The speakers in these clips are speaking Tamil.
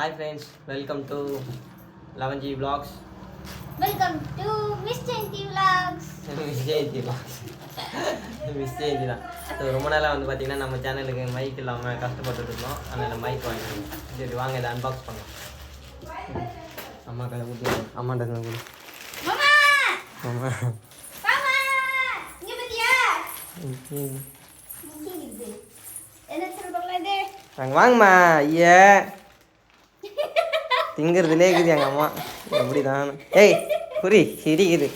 Hi friends welcome to eleven G vlogs welcome to miss Jayanthi vlogs. Miss Jayanthi vlogs miss Jayanthi தான். ஸோ ரொம்ப நாளாக வந்து பார்த்தீங்கன்னா நம்ம சேனலுக்கு மைக் இல்லாமல் கஷ்டப்பட்டுட்டு இருந்தோம். அதனால் மைக் வாங்கிட்டோம் சரி வாங்க இதை அன்பாக்ஸ் பண்ணலாம். அம்மா கதை கொடுத்து அம்மாட்ட கொடு மாமா! அம்மா. மாமா! இங்க பாத்தியா ம். இங்க இது என்ன சொல்றீங்களா இது அங்கே வாங்கம்மா ஐயா திங்கிறதுலே இருக்குது எங்கள் அம்மா. எப்படி தான் ஏய் புரி சிரிக்குது.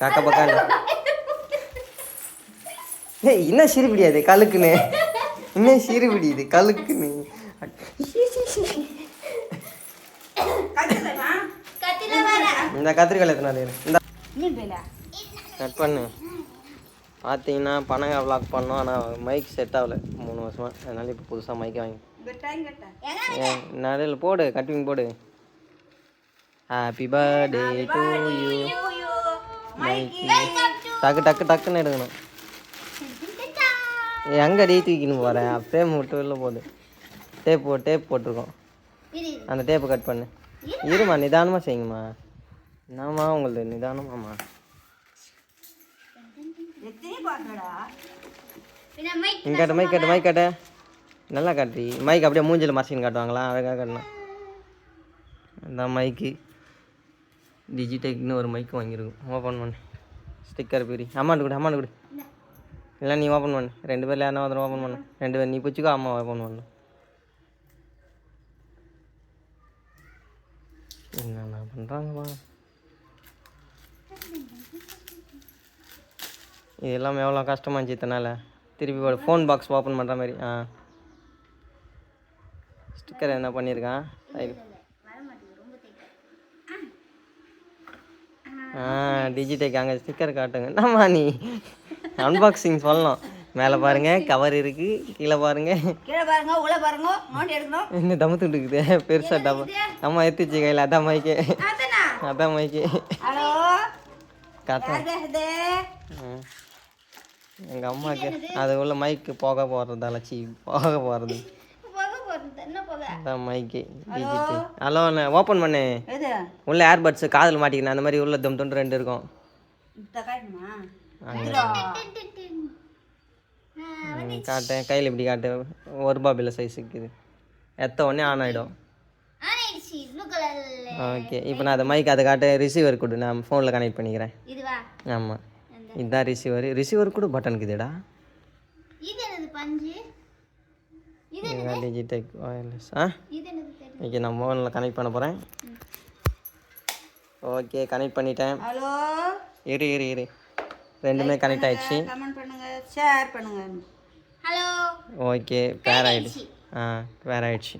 காக்க பக்கான்னு. ஏய் என்ன சிரிப்பிடியாது கழுக்குன்னு. இன்னும் சிரிப்பிடியுது கழுக்குன்னு. இந்த கத்திரிக்காய் எத்தனை இந்த கட் பண்ணு. பார்த்தீங்கன்னா பணங்க விளாக் பண்ணோம். ஆனால் மைக் செட் ஆகல. மூணு வருஷமா. அதனால இப்போ புதுசாக மைக் வாங்கி நடுவில் போடு கட்டிங் போடு. ஹாப்பி பர்த்டே டு யூ டக்கு டக்கு டக்குன்னு எடுக்கணும். எங்கே டீ தூக்கின்னு போகிறேன் அப்படியே மட்டும் இல்லை போகுது. டேப் போ டேப் போட்டிருக்கோம். அந்த டேப்பை கட் பண்ணு. இருமா? நிதானமாக செய்யுங்கம்மா. என்னம்மா உங்களுக்கு நிதானமாம்மா? பின்ன மைக் காட்டு மைக் காட்டு நல்லா காட்டு. மைக் அப்படியே மூஞ்சில் மறைச்சின்னு காட்டுவாங்களா? அழகாக காட்டணும் அந்த மைக்கு டிஜிடெக்னு ஒரு மைக் வாங்கியிருக்கும் ஓப்பன் பண்ணு ஸ்டிக்கர் பிரி. அம்மாண்டு கொடு அம்மாண்டு கொடு. இல்லை நீ ஓப்பன் பண்ணு. ரெண்டு பேர்ல யாரும் வந்து ஓப்பன் பண்ணு. ரெண்டு பேர் நீ பிடிச்சிக்கோ அம்மா ஓப்பன் பண்ணு. என்னென்ன பண்ணுறாங்கப்பா இது எல்லாமே எவ்வளோ கஷ்டமா இருந்துச்சு இத்தனால திருப்பி ஒரு ஃபோன் பாக்ஸ் ஓப்பன் பண்ணுற மாதிரி. ஆ. ஸ்டிக்கர் என்ன பண்ணியிருக்கான்? சைடு ஆ டிஜிடெக் அங்கே ஸ்டிக்கர் காட்டுங்க. என்னம்மா நீ? அன்பாக்சிங் சொல்லணும். மேலே பாருங்க கவர் இருக்கு கீழே பாருங்க. கீழே பாருங்க உள்ள பாருங்க நோண்டி எடுக்கணும். என்ன தம்மு துண்டுக்குது பெருசாக டப்பா அம்மா எடுத்துச்சு கையில் அதான் மைக்கு. அதனா? மைக்கு. ஹலோ? காத்தா எங்கள் அம்மாக்கு அது உள்ள மைக்கு போக போகிறதால சி போக போகிறது போக போறது என்ன போக அதான் மைக்கு ஹலோ? ஓப்பன் பண்ணு. உள்ள ஏர்பட்ஸ் காதில் மாட்டிக்கணும் அந்த மாதிரி உள்ள தம் தொண்டு ரெண்டு இருக்கும். காட்டேன் கையில் இப்படி காட்டு. ஒரு ரூபா பில்ல சைஸ் இருக்குது. எத்த உடனே ஆன் ஆகிடும் ஓகே இப்போ நான் அந்த மைக் அதை காட்டு. ரிசீவர் கொடு. நான் ஃபோனில் கனெக்ட் பண்ணிக்கிறேன். ஆமாம் இதுதான் ரிசீவர் ரிசீவர் கூட. பட்டன் இருக்குதுடா இது என்னது பஞ்சு இது இதுதான் டிஜிடெக் ஒயர்லெஸ் ஆ? இது என்னது தெரியும் ஓகே நான் ஃபோனில் கனெக்ட் பண்ண போகிறேன் ஓகே கனெக்ட் பண்ணிட்டேன். ஹலோ? இரு இரு இரு. ரெண்டுமே கனெக்ட் ஆயிடுச்சு. கமெண்ட் பண்ணுங்க ஷேர் பண்ணுங்க. ஹலோ? ஓகே பேர் ஆயிடுச்சு. ஆ பேர் ஆயிடுச்சு.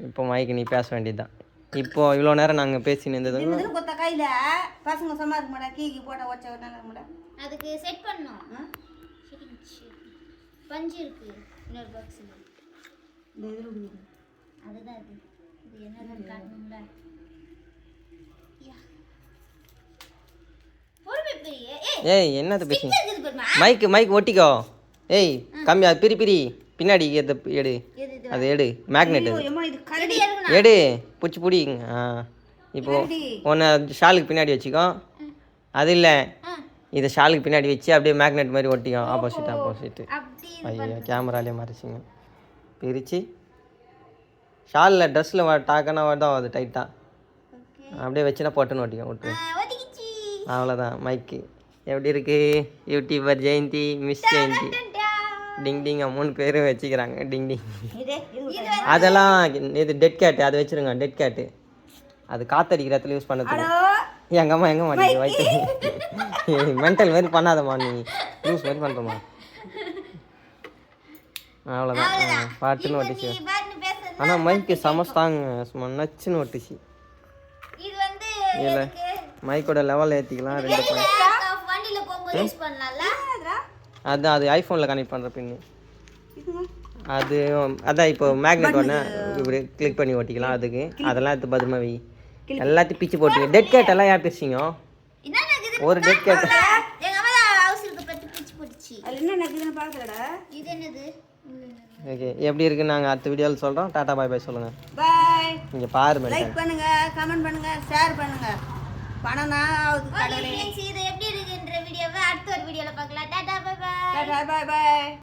இப்போ மைக்கு நீ பேச வேண்டியதுதான். இப்போ இவ்வளோ நேரம் நாங்கள் பேசி கொத்த கையில பசங்க சும்மா இருக்க மாட்டா கீக்கி போட்டா வச்ச நல்லா இருக்க மாட்டா அதுக்கு செட் பண்ணோம் பஞ்சு இருக்கு. இன்னொரு பாக்ஸ் இந்த இது அதுதான் அது. இது என்னது காட்டணும்ல? பொறுமை பெரிய. ஏய் ஏய் என்னது பேசுங்க மைக்கு மைக் ஒட்டிக்கோ. ஏய் கம்மி அது பிரி பிரி. பின்னாடி எது எடு. அது எடு. மேக்னெட் எடு. பிடிச்சி பிடிங்க. ஆ. இப்போ ஒன்று ஷாலுக்கு பின்னாடி வச்சுக்கோ. அது இல்லை. இதை ஷாலுக்கு பின்னாடி வச்சு அப்படியே மேக்னெட் மாதிரி ஒட்டிக்கோ ஆப்போசிட் ஆப்போசிட் அப்படி ஐயோ கேமராலே மறைச்சிங்க. பிரித்து ஷாலில் ட்ரெஸ்ஸில் டாக்கனா தான் அது டைட்டாக அப்படியே வச்சுனா பொட்டுன்னு ஒட்டிக்கும் விட்டு அவ்வளோதான் மைக்கு எப்படி இருக்கு? YouTuber Jayanthi miss Jayanthi. Ding ding மூணு பேரும் வச்சுக்கிறாங்க. டிங் டிங் அதெல்லாம் இது டெட் கேட்டு அதை வச்சிருங்க டெட் கேட்டு அது காத்தடிக்கிற இடத்துல யூஸ் பண்ணதுக்கு எங்க அம்மா எங்க மாட்டேங்குது வயிற்று மென்டல் மாதிரி பண்ணாதம்மா நீ யூஸ் மாதிரி பண்ணுறம்மா அவ்வளோதான் பாட்டுன்னு ஒட்டிச்சு ஆனால் மைக்கு சமஸ்தாங்க சும்மா நச்சுன்னு ஒட்டிச்சு இது வந்து இல்லை. மைக்கோட லெவல் ஏற்றிக்கலாம் ரெண்டு பாயிண்ட் வண்டியில போகும்போது யூஸ் பண்ணலாம்ல? அது அது ஐஃபோனில் கனெக்ட் பண்ணுற பின்னு. அது அதான் இப்போ மேக்னெட் ஒன்று இப்படி கிளிக் பண்ணி ஒட்டிக்கலாம் அதுக்கு. அதெல்லாம் எடுத்து பத்திரமா வை. எல்லாத்தையும் பிச்சு போட்டுங்க டெட் கேட் எல்லாம் ஏன் நடக்குது ஒரு டெட் கேட் எங்க அம்மா அவசரத்தை பத்தி பிச்சு போட்டுச்சு. அது என்ன நடக்குதுன்னு பார்க்கலடா இது என்னது? ஓகே எப்படி இருக்குன்னு நாங்கள் அடுத்த வீடியோவில் சொல்கிறோம் டாட்டா பாய் பாய் சொல்லுங்கள் பாய் இங்கே பாரு லைக் பண்ணுங்க கமெண்ட் பண்ணுங்க ஷேர் பண்ணுங்க. பணம் நான் ஆகுது ஓகே கடவுளே. ஃப்ரெண்ட்ஸ் இது எப்படி இருக்குன்ற வீடியோவை அடுத்த ஒரு வீடியோல பார்க்கலாம். Tata bye bye bye bye